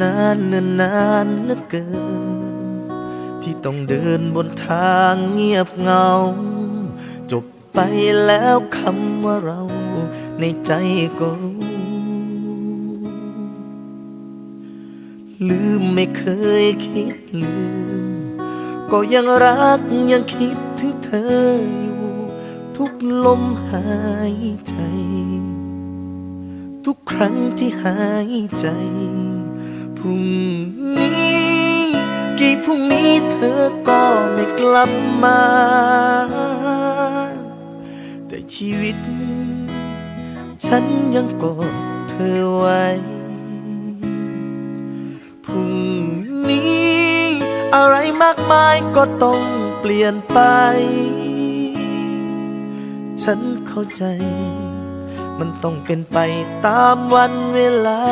นานเนินนานเหลือเกิน ที่ต้องเดินบนทางเงียบเงา จบไปแล้วคำว่าเรา ในใจก็รู้ลืมไม่เคยคิดลืม ก็ยังรักยังคิดถึงเธออยู่ ทุกลมหายใจ ทุกครั้งที่หายใจ พรุ่งนี้ กี่พรุ่งนี้เธอก็ไม่กลับมา แต่ชีวิต ฉันยังกอดเธอไว้ พรุ่งนี้ อะไรมากมายก็ต้องเปลี่ยนไป ฉันเข้าใจมันต้องเป็นไปตามวันเวลา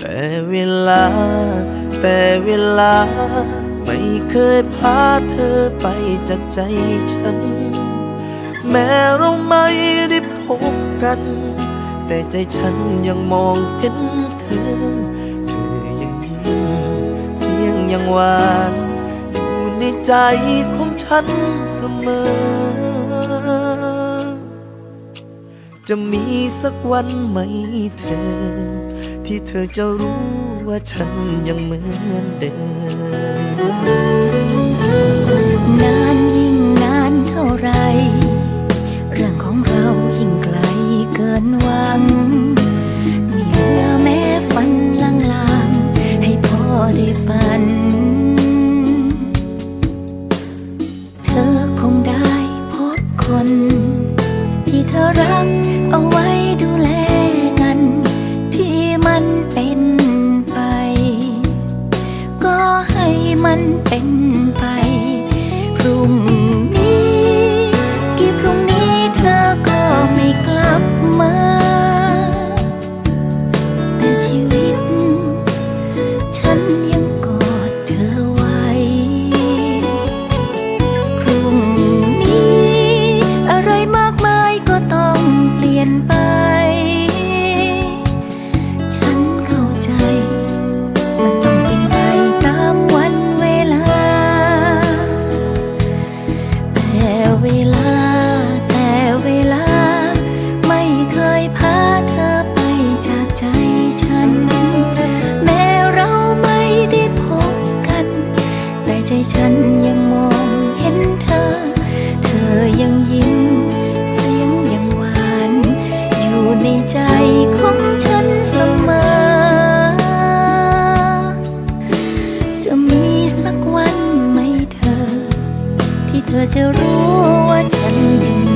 แต่เวลา แต่เวลา ไม่เคยพาเธอไปจากใจฉัน แม้เราไม่ได้พบกัน แต่ใจฉันยังมองเห็นเธอ เธอยังยิ้มเสียงยังหวานอยู่ในใจของฉันเสมอจะมีสักวันไหมเธอ ที่เธอจะรู้ว่าฉันยังเหมือนเดิมนานยิ่งนานเท่าไร เรื่องของเรายิ่งไกลเกินหวังมีเหลือแม้ฝันลางๆ ให้พ่อได้ฝัน เธอคงได้พบคน ที่เธอรักเอาไว้ มันเป็น อจะรู้ว่าฉันยัง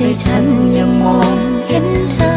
ใจฉันยังมองเห็นเธอ